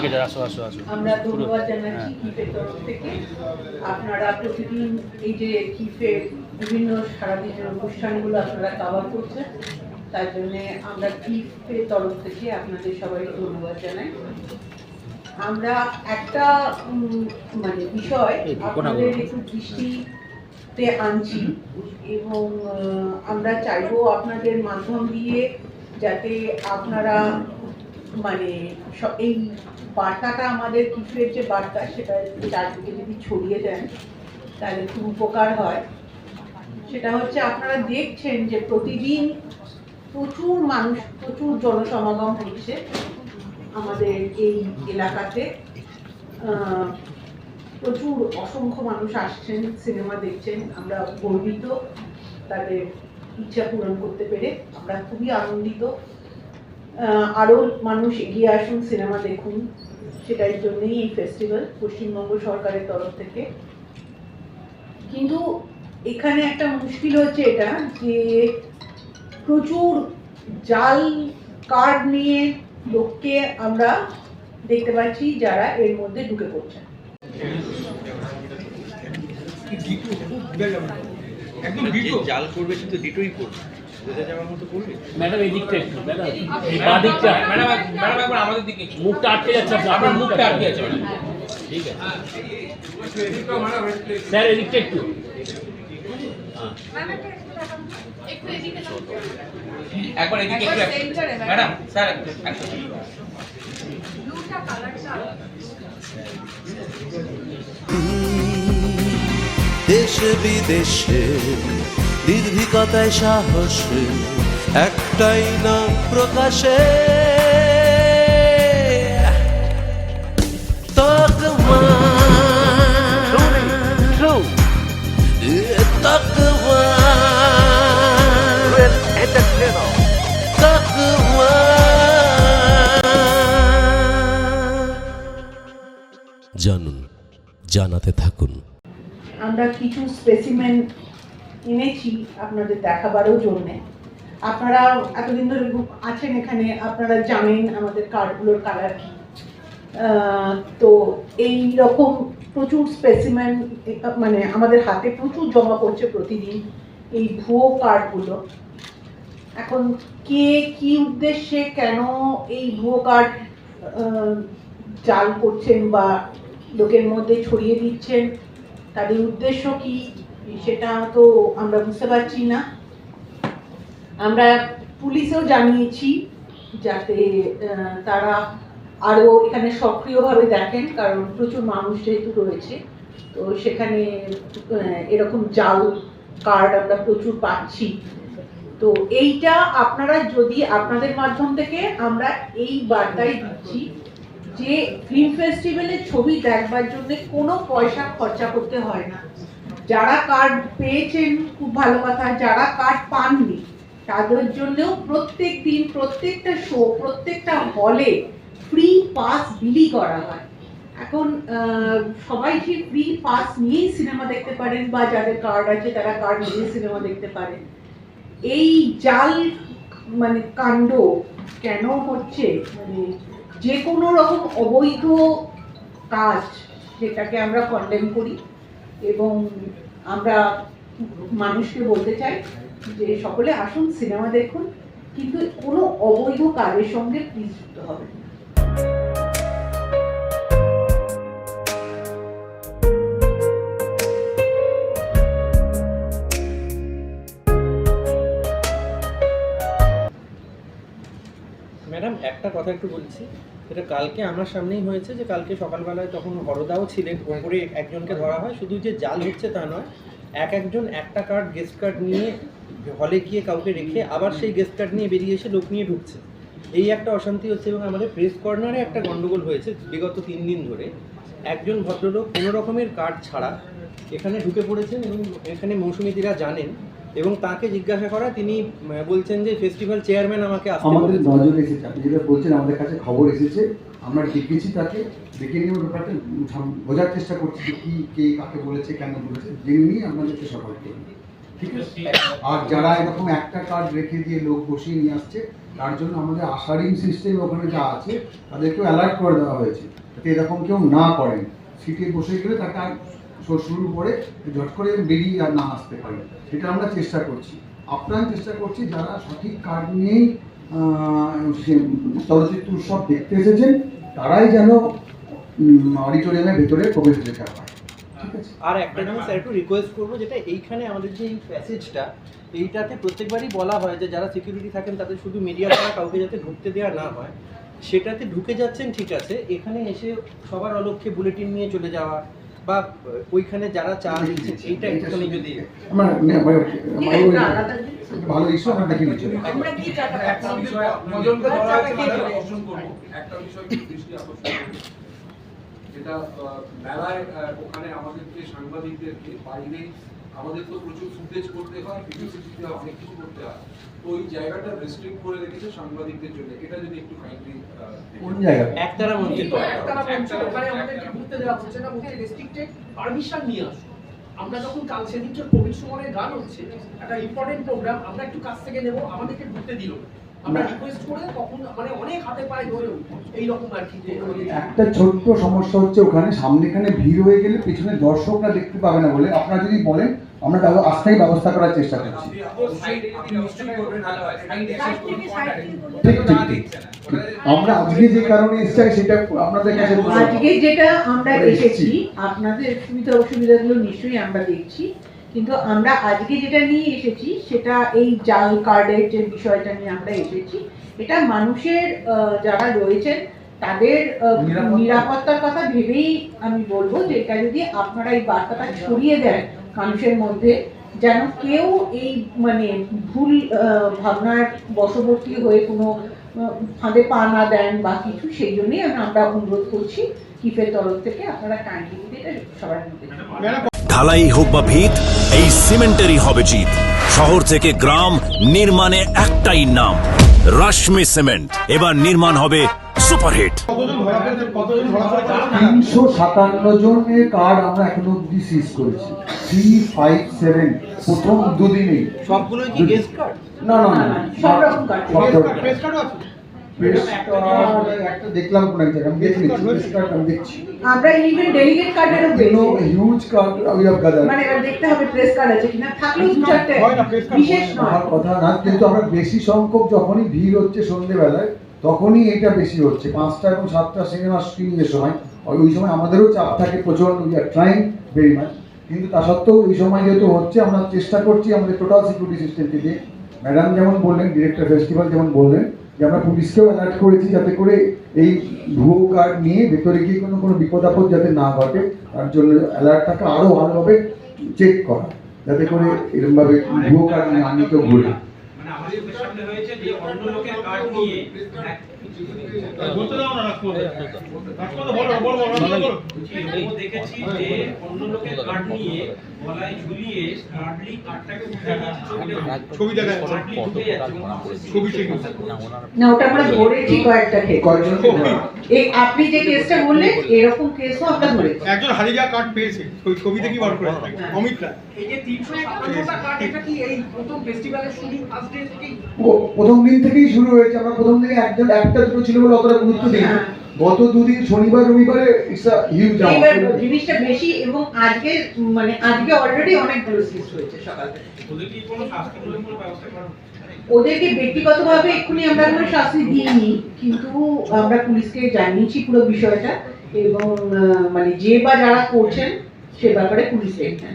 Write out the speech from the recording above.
ঠিক আছে আসো আসো আসো। আমরা ধন্যবাদ জানাচ্ছি হ্যাঁ। কিফের তরফ থেকে। আপনারা প্রতিদিন এই যে কিফের বিভিন্ন সারাদিনের অনুষ্ঠানগুলো আপনারা কাভার করছেন তার জন্য আমরা কিফের তরফ থেকে আপনাদের সবাইকে ধন্যবাদ জানাই। আমরা একটা মানে বিষয় আপনাদের। একটু দৃষ্টিতে আনছি এবং আমরা চাইব আপনাদের মাধ্যম দিয়ে যাতে আপনারা মানে এই বার্তাটা আমাদের কিফের যে বার্তা সেটা চারদিকে যদি ছড়িয়ে দেন, তাহলে খুব উপকার হয়। সেটা হচ্ছে আপনারা দেখছেন যে প্রতিদিন প্রচুর মানুষ, প্রচুর জনসমাগম হচ্ছে আমাদের এই এলাকাতে। প্রচুর অসংখ্য মানুষ আসছেন, সিনেমা দেখছেন, আমরা গর্বিত। তাদের ইচ্ছা পূরণ করতে পেরে আমরা খুবই আনন্দিত। আরও মানুষ এগিয়ে আসুন সিনেমা দেখুন। সেটার জন্যই এই ফেস্টিভ্যাল পশ্চিমবঙ্গ সরকারের তরফ থেকে। কিন্তু এখানে একটা মুশকিল হচ্ছে এটা যে প্রচুর জাল কার্ড নিয়ে লোককে আমরা দেখতে পাচ্ছি যারা এর মধ্যে ঢুকে পড়ছেন। একদম জাল করবে তো ডিটোই করবে। ম্যাডাম এই দিকটা একটু ম্যাডাম। এই বাঁ দিকটা। ম্যাডাম ম্যাডাম একবার আমাদের দিকে মুখটা আটকে যাচ্ছে আপনার আপনার মুখটা আটকে আছে ম্যাডাম। ঠিক আছে। একটু স্যার এদিকটা একটু। হ্যাঁ একবার এদিকে একটু ম্যাডাম স্যার একটু একটু। বিদেশে নির্ভীকতায় সাহস একটাই নাম প্রকাশে। জানুন জানাতে থাকুন। আমরা কিছু স্পেসিমেন এনেছি, আপনাদের দেখাবারও জন্যে। আপনারা এতদিন ধরে আছেন এখানে, আপনারা জানেন আমাদের কার্ডগুলোর কালার কি। তো এই রকম প্রচুর স্পেসিমেন মানে আমাদের হাতে প্রচুর জমা পড়ছে প্রতিদিন এই ভুয়ো কার্ডগুলো এখন কে কি উদ্দেশ্যে কেন এই ভুয়ো কার্ড জাল করছেন বা লোকের মধ্যে ছড়িয়ে দিচ্ছেন, তাদের উদ্দেশ্য কি? সেটা তো আমরা বুঝতে পারছি না। আমরা পুলিশেও জানিয়েছি যাতে তারা আরও এখানে সক্রিয়ভাবে দেখেন, কারণ প্রচুর মানুষ যেহেতু রয়েছে, তো সেখানে এরকম জাল কার্ড আমরা প্রচুর পাচ্ছি। তো এইটা আপনারা যদি আপনাদের মাধ্যম থেকে আমরা এই বার্তাই দিচ্ছি যে ফিল্ম ফেস্টিভ্যালে ছবি দেখবার জন্য কোনো পয়সা খরচা করতে হয় না। যারা কার্ড পেয়েছেন, খুব ভালো কথা, যারা কার্ড পাননি, তাদের জন্যও প্রত্যেক দিন, প্রত্যেকটা শো প্রত্যেকটা হলে ফ্রি পাস বিলি করা হয়। এখন সবাই যে ফ্রি পাস নিয়েই সিনেমা দেখতে পারেন বা যাদের কার্ড আছে, তারা কার্ড নিয়ে সিনেমা দেখতে পারেন। এই জাল মানে কাণ্ড কেন হচ্ছে? মানে যে কোনো রকম অবৈধ কাজ যেটাকে আমরা কন্ডেম করি এবং আমরা মানুষকে বলতে চাই যে সকলে আসুন, সিনেমা দেখুন, কিন্তু কোনো অবৈধ কাজের সঙ্গে প্লিজ যুক্ত হবে একটা কথা একটু বলছি। এটা কালকে আমার সামনেই হয়েছে যে কালকে সকালবেলায় তখন হরদাও ছিলেন ওপরে একজনকে ধরা হয়। শুধু যে জাল হচ্ছে তা নয়, এক একজন একটা কার্ড গেস্ট কার্ড নিয়ে হলে গিয়ে কাউকে রেখে আবার সেই গেস্ট কার্ড নিয়ে বেরিয়ে এসে লোক নিয়ে ঢুকছে। এই একটা অশান্তি হচ্ছে এবং আমাদের প্রেস কর্নারে একটা গন্ডগোল হয়েছে বিগত তিন দিন ধরে। একজন ভদ্রলোক কোনো রকমের কার্ড ছাড়া এখানে ঢুকে পড়েছেন এবং এখানে মৌসুমীদিরা জানেন এবং তাকে জিজ্ঞাসা করা তিনি বলছেন যে ফেস্টিভ্যাল চেয়ারম্যান আমাকে আসতে আমাদের। নজরে এসেছে। আপনি যেটা বলছেন আমাদের কাছে খবর এসেছে। আমরা ডেকেছি তাকে ডেকে নিয়ে ব্যাপারটা বোঝার চেষ্টা করছি যে কি কে কাকে বলেছে কেন বলেছে। জেনে নিয়ে আপনাদেরকে সকাল করব ঠিক আছে? আর যারা এরকম একটা কার্ড রেখে দিয়ে লোক বসিয়ে নিয়ে আসছে তার জন্য আমাদের আশারিং সিস্টেম ওখানে যা আছে তাদেরকেও অ্যালার্ট করে দেওয়া হয়েছে। যাতে এরকম কেউ না করেন। সিটে বসে গেলে তাকে শুরু করে ঝট করে বেরিয়ে আর না আসতে পারে। সেটা আমরা চেষ্টা করছি। আপ্রাণ চেষ্টা করছি যারা সঠিক কার্ড নিয়েই চলচ্চিত্র উৎসব দেখতে এসেছেন, তারাই যেন অডিটোরিয়ামের ভেতরে প্রবেশাধিকার পায় ঠিক আর একটা জিনিস স্যার একটু রিকোয়েস্ট করব, যেটা এইখানে আমাদের যে এই প্যাসেজটা এইটাতে প্রত্যেকবারই বলা হয় যে যারা সিকিউরিটি থাকেন, তাদের শুধু মিডিয়া ছাড়া কাউকে যাতে ঢুকতে দেওয়া না হয়, সেটাতে ঢুকে যাচ্ছেন, ঠিক আছে। এখানে এসে সবার অলক্ষ্যে বুলেটিন নিয়ে চলে যাওয়া বা ওইখানে যারা চা দিচ্ছেন এইটা একটুখানি যদি আমার আমার ঠিক আছে, না, আলাদা জিনিস। ভালো ইস্যু আমরা দেখে নিচ্ছি। আমরা কি চাটা একটা বিষয় দৃষ্টি আকর্ষণ যেটা মেলায় ওখানে আমাদেরকে সাংবাদিকদেরকে বাইরে আমাদের তো প্রচুর ফুটেজ করতে হয় হয় অনেক কিছু করতে হয়। তো ওই জায়গাটা রেস্ট্রিক্ট করে রেখেছে সাংবাদিকদের জন্য। এটা যদি একটু কাইন্ডলি কোন একতারা মঞ্চের পর একটানা মঞ্চ আমাদেরকে ঘুরতে দেওয়া হচ্ছে না বলছে রেস্ট্রিক্টেড পারমিশন নিয়ে আসো। আমরা যখন কাল সেদিনকে কবির সুমনের গান হচ্ছে একটা ইম্পর্টেন্ট প্রোগ্রাম আমরা একটু কাছ থেকে নেব আমাদেরকে ঢুকতে দিল আমরা রিকোয়েস্ট করে তখন মানে অনেক হাতে পায়ে ধরেও এইরকম আর কি একটা ছোট্ট সমস্যা হচ্ছে ওখানে সামনেখানে ভিড় হয়ে গেলে পিছনে দর্শকরা দেখতে পাবে না বলে। আপনারা যদি বলেন আমরা তাহলে আস্থায় ব্যবস্থা করার চেষ্টা করছি। ঠিক ঠিক ঠিক আমরা আজকে যে কারণে এসেছি সেটা আপনাদের কাছে আজকে যেটা আমরা এসেছি। আপনাদের সুবিধা অসুবিধাগুলো নিশ্চয়ই আমরা দেখছি কিন্তু আমরা আজকে যেটা নিয়ে এসেছি সেটা এই জাল কার্ডের যে বিষয়টা নিয়ে আমরা এসেছি এটা মানুষের আহ, যারা রয়েছেন তাদের নিরাপত্তার কথা ভেবেই আমি বলব যে এটা যদি আপনারা এই বার্তাটা ছড়িয়ে দেন মানুষের মধ্যে যেন কেউ এই মানে ভুল ভাবনার বশবর্তী হয়ে কোনো ফাঁদে পা না দেন বা কিছু, সেই জন্যই আমি আমরা অনুরোধ করছি কিফের তরফ থেকে আপনারা কাইন্ডলি সবার মধ্যে ঢালাই হোক বা ভিত, এই সিমেন্টেরই হবে জিত। শহর থেকে গ্রাম, নির্মাণে একটাই নাম, রাশমি সিমেন্ট। এবার নির্মাণ হবে সুপারহিট। তিনশো সাতান্ন জনের কার্ড আমরা এখনও অব্দি সিজ করেছি। থ্রি ফাইভ সেভেন প্রথম দুদিনেই সবগুলোই কি গেস্ট কার্ড না না না সব রকম card। সব রকম Press দেখলাম কোন এক জায়গায় আমি দেখে নিচ্ছি প্রেস কার্ড আমি দেখছি। আমরা even delegate কার্ডেরও no huge card we have গাদার মানে এবার দেখতে হবে প্রেস কার্ড আছে কিনা। থাকলেও দু চারটে। বিশেষ নয়। কথা না কিন্তু আমরা বেশি সংখ্যক যখনই ভিড় হচ্ছে সন্ধেবেলায় তখনই এটা বেশি হচ্ছে। পাঁচটা এবং সাতটা সিনেমা স্ক্রিনিং এর সময়, ওই সময় আমাদেরও চাপ থাকে প্রচণ্ড we are trying very much কিন্তু তা সত্ত্বেও এই সময় যেহেতু হচ্ছে, আমরা চেষ্টা করছি আমাদের টোটাল সিকিউরিটি সিস্টেমকে দিয়ে। ম্যাডাম যেমন বললেন ডিরেক্টর ফেস্টিভ্যাল যেমন বললেন, যে আমরা পুলিশকেও অ্যালার্ট করেছি যাতে করে এই ভুয়ো কার্ড নিয়ে ভেতরে গিয়ে কোনো কোনো বিপদ আপদ যাতে না ঘটে, তার জন্য অ্যালার্টটাকে আরও ভালোভাবে চেক করা। যাতে করে এরকমভাবে ভুয়ো কার্ড নিয়ে আমি কেউ ঘুরে সামনে হয়েছে যে অন্য লোকের কার্ড নিয়ে ও দেখেছি যে অন্য লোকের কার্ড নিয়ে গলায় ঝুলিয়ে স্মার্টলি কার্ডটাকে উঠে ছবি দেখা ঢুকে যাচ্ছে ছবি না ওটা আমরা ধরেছি কয়েকটা ক্ষেত্রে কয়েকজন এই আপনি যে কেসটা বললেন এরকম কেসও আমরা ধরেছি। একজন হারিয়ে যাওয়া কার্ড পেয়েছে ওই ছবি থেকেই বার করে হ্যাঁ। অমিত রায় এই যে তিনশো একান্নটা কার্ড এটা কি এই প্রথম ফেস্টিভ্যালের শুরু ফার্স্ট ডে থেকেই? প্রথম দিন থেকেই শুরু হয়েছে। আমরা প্রথম দিকে একজন একটা দুটো ছিল বলে অতটা গুরুত্ব দিই না। গত দুদিন শনিবার রবিবারে ইটস আ হিউজ এইবার জিনিসটা বেশি এবং আজকে মানে আজকে অলরেডি কেস হয়েছে সকাল থেকে। ওদের কোনো শাস্তিমূলক ব্যবস্থা করা ওদেরকে ব্যক্তিগতভাবে এক্ষুনি আমরা কোনো শাস্তি দিইনি কিন্তু আমরা পুলিশকে জানিয়েছি পুরো বিষয়টা এবং মানে যে বা যারা করছেন সে ব্যাপারে পুলিশ দেখবেন